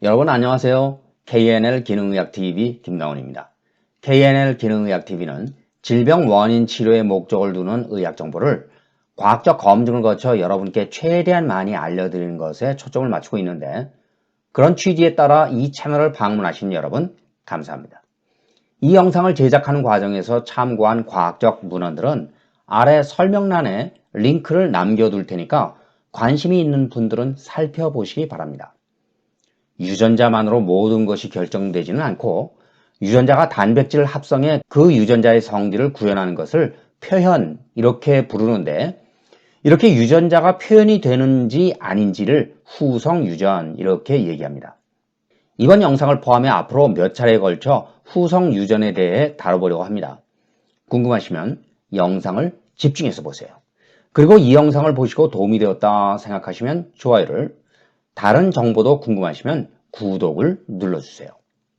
여러분 안녕하세요. KNL 기능의학TV 김나원입니다. KNL 기능의학TV는 질병 원인 치료의 목적을 두는 의학 정보를 과학적 검증을 거쳐 여러분께 최대한 많이 알려드리는 것에 초점을 맞추고 있는데 그런 취지에 따라 이 채널을 방문하신 여러분 감사합니다. 이 영상을 제작하는 과정에서 참고한 과학적 문헌들은 아래 설명란에 링크를 남겨둘 테니까 관심이 있는 분들은 살펴보시기 바랍니다. 유전자만으로 모든 것이 결정되지는 않고 유전자가 단백질을 합성해 그 유전자의 성질을 구현하는 것을 표현 이렇게 부르는데 이렇게 유전자가 표현이 되는지 아닌지를 후성 유전 이렇게 얘기합니다. 이번 영상을 포함해 앞으로 몇 차례에 걸쳐 후성 유전에 대해 다뤄보려고 합니다. 궁금하시면 영상을 집중해서 보세요. 그리고 이 영상을 보시고 도움이 되었다 생각하시면 좋아요를 다른 정보도 궁금하시면 구독을 눌러주세요.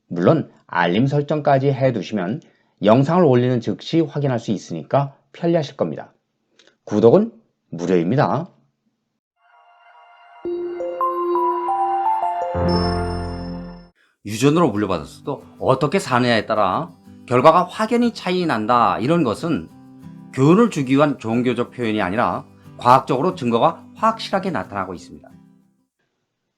물론 알림 설정까지 해두시면 영상을 올리는 즉시 확인할 수 있으니까 편리하실 겁니다. 구독은 무료입니다. 유전으로 물려받았어도 어떻게 사느냐에 따라 결과가 확연히 차이 난다 이런 것은 교훈을 주기 위한 종교적 표현이 아니라 과학적으로 증거가 확실하게 나타나고 있습니다.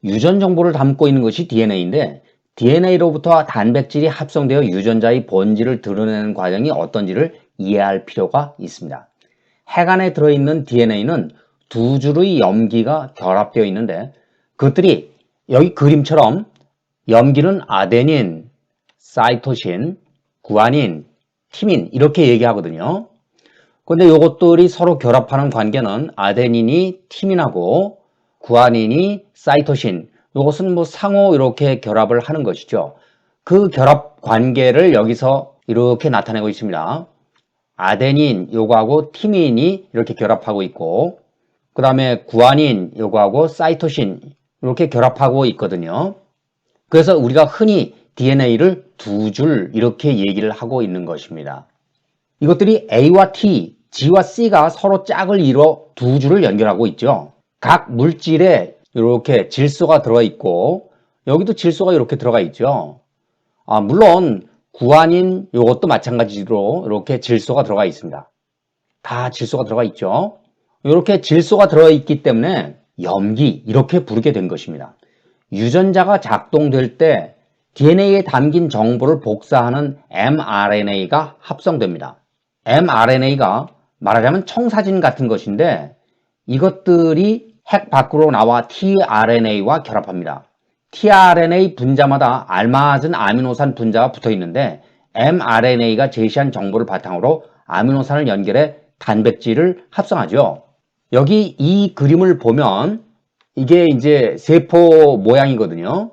유전 정보를 담고 있는 것이 DNA인데 DNA로부터 단백질이 합성되어 유전자의 본질을 드러내는 과정이 어떤지를 이해할 필요가 있습니다. 핵 안에 들어있는 DNA는 두 줄의 염기가 결합되어 있는데 그것들이 여기 그림처럼 염기는 아데닌, 사이토신, 구아닌, 티민 이렇게 얘기하거든요. 근데 이것들이 서로 결합하는 관계는 아데닌이 티민하고 구아닌이 사이토신 이것은 뭐 상호 이렇게 결합을 하는 것이죠. 그 결합 관계를 여기서 이렇게 나타내고 있습니다. 아데닌 요거하고 티민이 이렇게 결합하고 있고 그 다음에 구아닌 요거하고 사이토신 이렇게 결합하고 있거든요. 그래서 우리가 흔히 DNA를 두 줄 이렇게 얘기를 하고 있는 것입니다. 이것들이 A와 T, G와 C가 서로 짝을 이뤄 두 줄을 연결하고 있죠. 각 물질에 이렇게 질소가 들어가 있고 여기도 질소가 이렇게 들어가 있죠. 아, 물론 구안인 이것도 마찬가지로 이렇게 질소가 들어가 있습니다. 다 질소가 들어가 있죠. 이렇게 질소가 들어가 있기 때문에 염기 이렇게 부르게 된 것입니다. 유전자가 작동될 때 DNA에 담긴 정보를 복사하는 mRNA가 합성됩니다. mRNA가 말하자면 청사진 같은 것인데 이것들이 핵 밖으로 나와 tRNA와 결합합니다. tRNA 분자마다 알맞은 아미노산 분자가 붙어 있는데 mRNA가 제시한 정보를 바탕으로 아미노산을 연결해 단백질을 합성하죠. 여기 이 그림을 보면 이게 이제 세포 모양이거든요.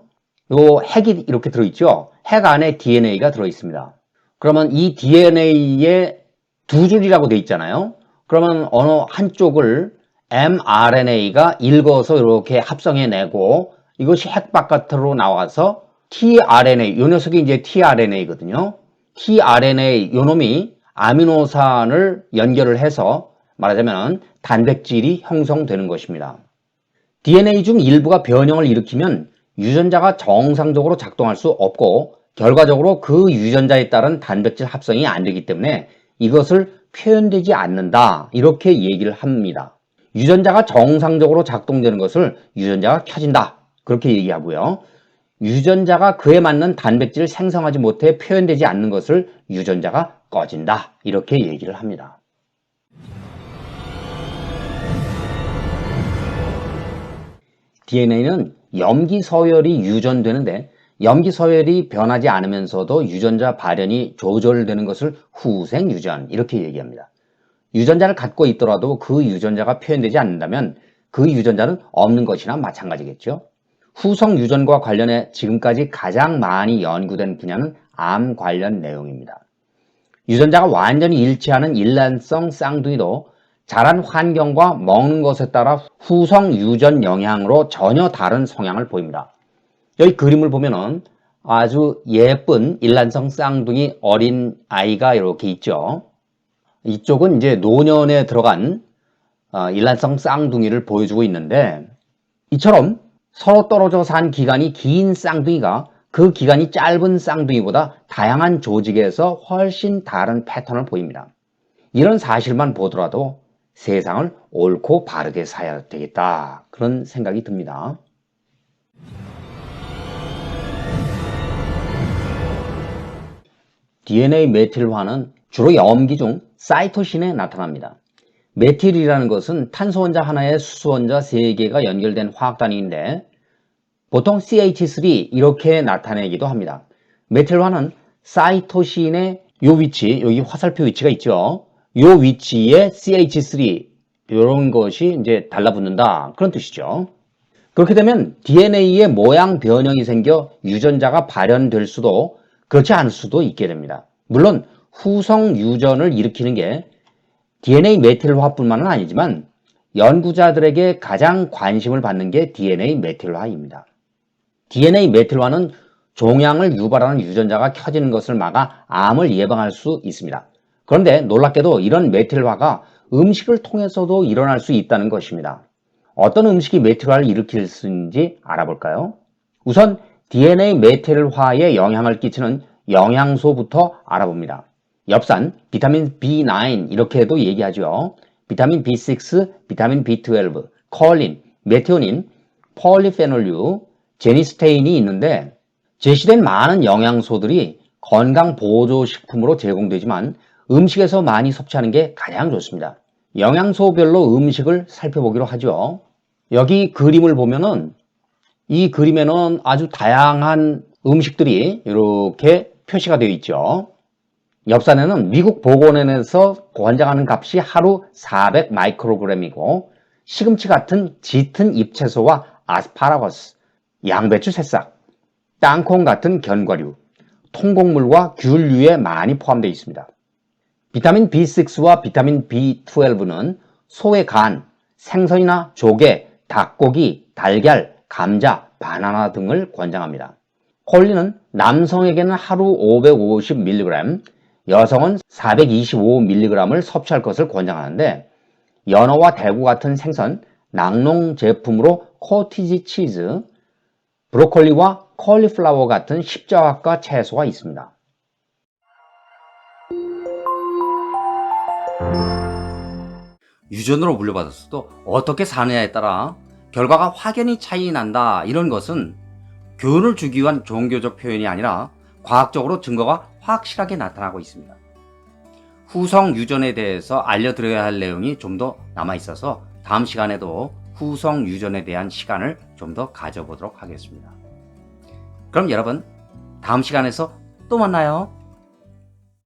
요 핵이 이렇게 들어있죠. 핵 안에 DNA가 들어있습니다. 그러면 이 DNA에 두 줄이라고 돼 있잖아요. 그러면 어느 한쪽을 mRNA가 읽어서 이렇게 합성해내고 이것이 핵 바깥으로 나와서 tRNA, 요 녀석이 이제 tRNA거든요. tRNA, 요 놈이 아미노산을 연결을 해서 말하자면 단백질이 형성되는 것입니다. DNA 중 일부가 변형을 일으키면 유전자가 정상적으로 작동할 수 없고 결과적으로 그 유전자에 따른 단백질 합성이 안 되기 때문에 이것을 표현되지 않는다 이렇게 얘기를 합니다. 유전자가 정상적으로 작동되는 것을 유전자가 켜진다 그렇게 얘기하고요. 유전자가 그에 맞는 단백질을 생성하지 못해 표현되지 않는 것을 유전자가 꺼진다 이렇게 얘기를 합니다. DNA는 염기 서열이 유전되는데 염기 서열이 변하지 않으면서도 유전자 발현이 조절되는 것을 후생 유전 이렇게 얘기합니다. 유전자를 갖고 있더라도 그 유전자가 표현되지 않는다면 그 유전자는 없는 것이나 마찬가지겠죠. 후성 유전과 관련해 지금까지 가장 많이 연구된 분야는 암 관련 내용입니다. 유전자가 완전히 일치하는 일란성 쌍둥이도 자란 환경과 먹는 것에 따라 후성 유전 영향으로 전혀 다른 성향을 보입니다. 여기 그림을 보면은 아주 예쁜 일란성 쌍둥이 어린 아이가 이렇게 있죠. 이쪽은 이제 노년에 들어간 어, 일란성 쌍둥이를 보여주고 있는데 이처럼 서로 떨어져 산 기간이 긴 쌍둥이가 그 기간이 짧은 쌍둥이보다 다양한 조직에서 훨씬 다른 패턴을 보입니다. 이런 사실만 보더라도 세상을 옳고 바르게 살아야 되겠다. 그런 생각이 듭니다. DNA 메틸화는 주로 염기 중 사이토신에 나타납니다. 메틸이라는 것은 탄소 원자 하나에 수소 원자 3개가 연결된 화학 단위인데 보통 CH3 이렇게 나타내기도 합니다. 메틸화는 사이토신의 요 위치, 여기 화살표 위치가 있죠. 요 위치에 CH3 이런 것이 이제 달라붙는다 그런 뜻이죠. 그렇게 되면 DNA의 모양 변형이 생겨 유전자가 발현될 수도 그렇지 않을 수도 있게 됩니다. 물론 후성 유전을 일으키는 게 DNA 메틸화뿐만은 아니지만 연구자들에게 가장 관심을 받는 게 DNA 메틸화입니다. DNA 메틸화는 종양을 유발하는 유전자가 켜지는 것을 막아 암을 예방할 수 있습니다. 그런데 놀랍게도 이런 메틸화가 음식을 통해서도 일어날 수 있다는 것입니다. 어떤 음식이 메틸화를 일으킬 수 있는지 알아볼까요? 우선 DNA 메틸화에 영향을 끼치는 영양소부터 알아봅니다. 엽산, 비타민 B9 이렇게도 얘기하죠. 비타민 B6, 비타민 B12, 콜린, 메티오닌, 폴리페놀류, 제니스테인이 있는데 제시된 많은 영양소들이 건강 보조 식품으로 제공되지만 음식에서 많이 섭취하는 게 가장 좋습니다. 영양소별로 음식을 살펴보기로 하죠. 여기 그림을 보면은 이 그림에는 아주 다양한 음식들이 이렇게 표시가 되어 있죠. 엽산에는 미국 보건원에서 권장하는 값이 하루 400 마이크로그램이고 시금치 같은 짙은 잎채소와 아스파라거스, 양배추 새싹, 땅콩 같은 견과류, 통곡물과 귤류에 많이 포함되어 있습니다. 비타민 B6와 비타민 B12는 소의 간, 생선이나 조개, 닭고기, 달걀, 감자, 바나나 등을 권장합니다. 콜린은 남성에게는 하루 550mg, 여성은 425mg을 섭취할 것을 권장하는데 연어와 대구 같은 생선, 낙농 제품으로 코티지 치즈, 브로콜리와 콜리플라워 같은 십자화과 채소가 있습니다. 유전으로 물려받았어도 어떻게 사느냐에 따라 결과가 확연히 차이 난다 이런 것은 교훈을 주기 위한 종교적 표현이 아니라 과학적으로 증거가 확실하게 나타나고 있습니다. 후성 유전에 대해서 알려드려야 할 내용이 좀 더 남아 있어서 다음 시간에도 후성 유전에 대한 시간을 좀 더 가져보도록 하겠습니다. 그럼 여러분 다음 시간에서 또 만나요.